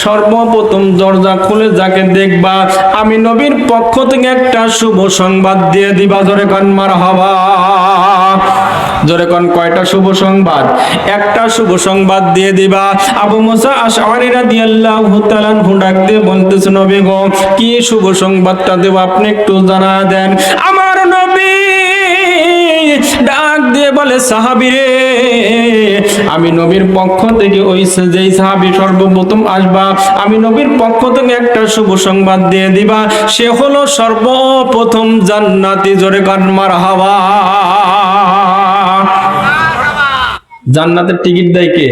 সর্বপ্রথম দরজা খুলে যাকে দেখবা, আমি নবীর পক্ষ থেকে একটা শুভ সংবাদ দিয়ে দিবা। জোরে কন মার হবা জোরে কন, কয়টা শুভ সংবাদ? একটা শুভ সংবাদ দিয়ে দিবা। আবু মুসা আশআরি রাদিয়াল্লাহু তাআলা ডাক দিয়ে বলতেছে, নবী গো, কি শুভ সংবাদটা দেব? আপনি একটু জানা দেন। আমার নবী ডাক দিয়ে বলে, সাহাবি রে, আমি নবীর পক্ষ থেকে ওই যেই সাহাবি সর্বপ্রথম আসবা, আমি নবীর পক্ষ থেকে একটা শুভ সংবাদ দিয়ে দিবা। সে হলো সর্বপ্রথম জান্নাতি, জোরে গান মার হাওয়া। জান্নাতের টিকিট দেয় কে?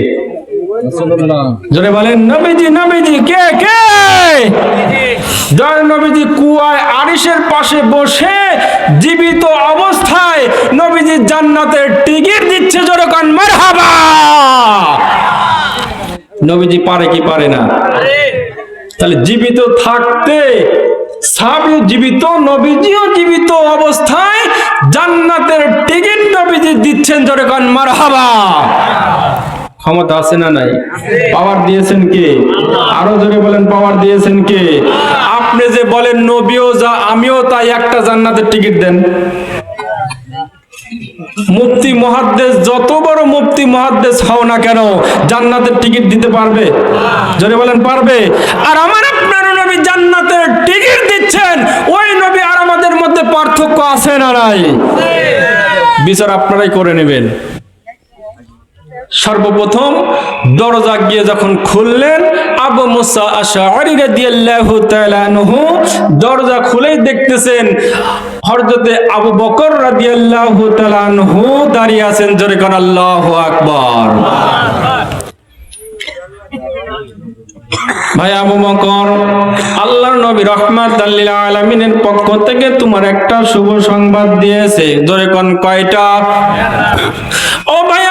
জোরে বলেন, নবীজি নবীজি, কে কে? জয় নবীজি, কুয়ায় আরিশের পাশে বসে জীবিত অবস্থায় নবীজি জান্নাতের টিকিট দিচ্ছে জোরে কান মারহাবা। নবীজি পারে কি পারে না? তাহলে জীবিত থাকতে সাহাবীও জীবিত, নবীজিও জীবিত অবস্থায় জান্নাতের টিকিট নবীজি দিচ্ছেন জোরে কান মারহাবা। ক্ষমতা আছে না নাই? পাওয়ার দিয়েছেন কে? আরও জোরে বলেন, পাওয়ার দিয়েছেন কে? আপনি যে বলেন, নবীও যা, আমিও তাই, একটা জান্নাতের টিকিট দেন। মুফতি মহাদ্দেশ, যত বড় মুফতি মহাদ্দেশ হও না কেন, জান্নাতের টিকিট দিতে পারবে? জোরে বলেন, পারবে? আর আমার আপনার নবী জান্নাতের টিকিট দিচ্ছেন, ওই নবী আর আমাদের মধ্যে পার্থক্য আছে না নাই? বিচার আপনারাই করে নেবেন। সর্বপ্রথম দরজা গিয়ে যখন খুললেন, আবু মুসা আশআরি রাদিয়াল্লাহু তাআলা আনহু দরজা খুলেই দেখতেছেন হযরতে আবু বকর রাদিয়াল্লাহু তাআলা আনহু দাঁড়িয়ে আছেন, জোরে কোন আল্লাহু আকবার। ভাই আবু বকর, আল্লাহর নবী রহমাত লিল আলামিনের পক্ষ থেকে তোমার একটা শুভ সংবাদ দিয়েছে, জোরে কোন কয়টা? ও ভাই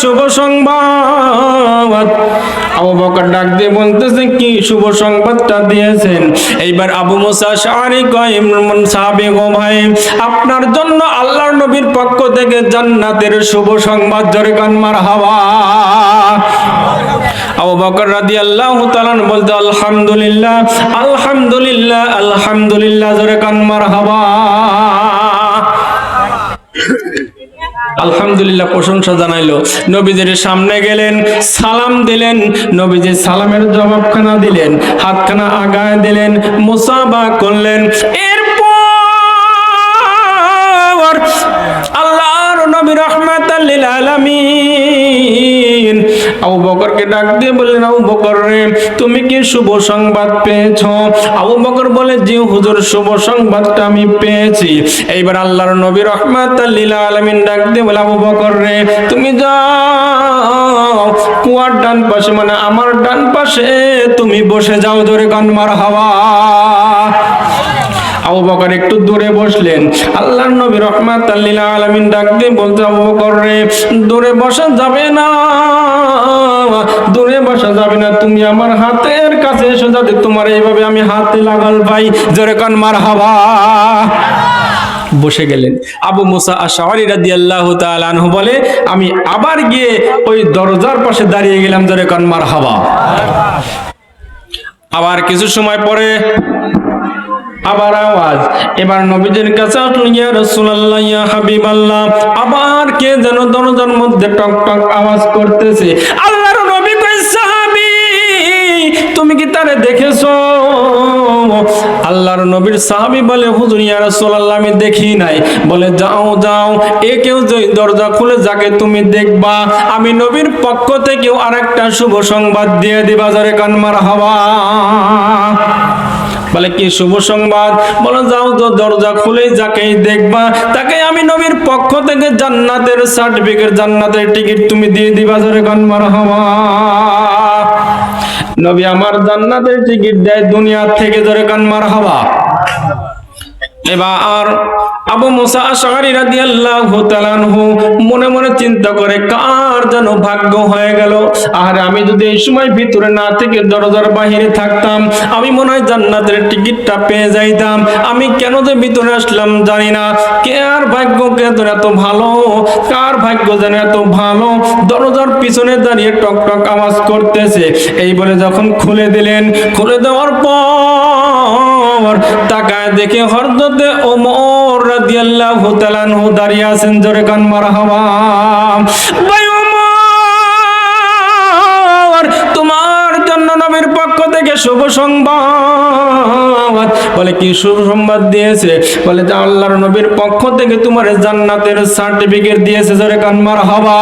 শুভ সংবাদ। আবু বকর ডাক দিয়ে বলতেছে, কি শুভ সংবাদটা দিয়েছেন? এইবার আবু মুসা শারি কয় ইমরান সাহাবী গো ভাই, আপনার জন্য আল্লাহর নবীর পক্ষ থেকে জান্নাতের শুভ সংবাদ জোরে কান হাওয়া। আবু বকর রাদিয়াল্লাহু তাআলা বলতে, আলহামদুলিল্লাহ আলহামদুলিল্লাহ আলহামদুলিল্লাহ, জোরে কান মারহাবা আলহামদুলিল্লাহ প্রশংসা জানাইলো। নবীজির সামনে গেলেন, সালাম দিলেন নবীজি সালামের জবাবখানা দিলেন, হাতখানা আগায় দিলেন মুসাবা করলেন। এরপর আল্লাহর নবী রহমাতাল লিল আলামিন আবু বকরকে ডাক দিয়ে বললেন, আবু বকর শুভ সংবাদ পেয়েছ। আবু বকর বলে যে হুজুর, শুভ সংবাদটা আমি পেয়েছি। এইবার আল্লাহর নবী রহমাত লীলা আলমিন ডাক দিয়ে বলে, আবু বকর রে, তুমি যাও। কুয়ার ডান পাশে মানে আমার ডান পাশে তুমি বসে যাও, জোরে কনমার হাওয়া। আবু বকর একটু দূরে বসলেন। আল্লাহর নবী রহমাত আল্লিল আলামিন ডাক বলতে, আবু বকর রে, দূরে বসা যাবে না। দূরে বসা যাবে না। তুমি আমার হাতের কাছে এসো, যাতে তোমার এইভাবে আমি হাতে লাগাল পাই। জোরে কান মার হাওয়া বসে গেলেন। আবু মুসা আশাওয়ারি রাদিয়াল্লাহু তাআলা আনহু বলে, আমি আবার গিয়ে ওই দরজার পাশে দাঁড়িয়ে গেলাম। জোরে কান মার হাওয়া আবার কিছু সময় পরে আবার আওয়াজ। এবার নবীদের কাছে ইয়া রাসূলুল্লাহ, ইয়া হাবিবাল্লাহ, আবার কে যেন দরজার মধ্যে টক টক আওয়াজ করতেছে? আল্লাহর নবী কই সাহাবী, তুমি কি তারে দেখেছ? আল্লাহর নবীর সাহাবী বলে, হুজুর, ইয়া রাসূলুল্লাহ, আমি দেখি নাই। বলে, যাও যাও, এ কেউ যে দরজা খুলে যাকে তুমি দেখবা, আমি নবীর পক্ষ থেকেও আরেকটা শুভ সংবাদ দিয়ে দিবা জরে কান মার হাওয়া। বলে, কি শুভ সংবাদ? বলো, যাও তো দরজা খুলে যাকেই দেখবা। তাকে আমি নবীর পক্ষ থেকে জান্নাতের সার্টিফিকেট জান্নাতের টিকিট তুমি দিয়ে দিবা, জোরে কান, মারহাবা। নবী আমার জান্নাতের টিকিট দেয় দুনিয়া থেকে, জোরে কান, মারহাবা। এবার আবু মুসা আশারি রাদিয়াল্লাহু তাআলা আনহু মনে মনে চিন্তা করে, কার যেন ভাগ্য হয়ে গেল? আর আমি যদি এই সময় ভিতরে না থেকে দরজার বাহিরে থাকতাম, আমি মনে হয় জান্নাতের টিকিটটা পেয়ে যাইতাম। আমি কেন যে ভিতরে আসলাম জানি না। কে আর ভাগ্য, কে যেন এত ভালো? কার ভাগ্য যেন এত ভালো? দরজার পিছনে দাঁড়িয়ে টক টক আওয়াজ করতেছে। এই বলে যখন খুলে দিলেন, খুলে দেওয়ার পর তাকায় দেখে হরদতে ওমর রাদিয়াল্লাহু তাআলা দাঁড়িয়ে আছেন জোরে কান মারহাবা। থেকে শুভ সংবাদ। বলে, কি শুভ সংবাদ দিয়েছে? বলে, যে আল্লাহর নবীর পক্ষ থেকে তোমার জান্নাতের সার্টিফিকেট দিয়েছে, জোরে কান মারহাবা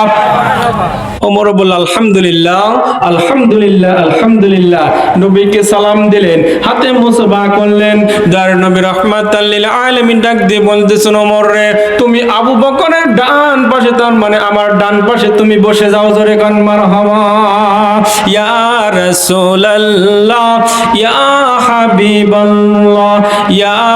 ওমর বলল, আলহামদুলিল্লাহ আলহামদুলিল্লাহ আলহামদুলিল্লাহ। নবীকে সালাম দিলেন, হাতে মুসবা করলেন। যার নবী রহমাতাল্লিল আলামিন ডাক দিয়ে বলতেছেন, ওমর রে, তুমি আবু বকরের ডান পাশে, তার মানে আমার ডান পাশে তুমি বসে যাও, জোরে কান মারহাবা ইয়া রাসূলুল্লাহ ইয়া হাবিবাল্লাহ ইয়া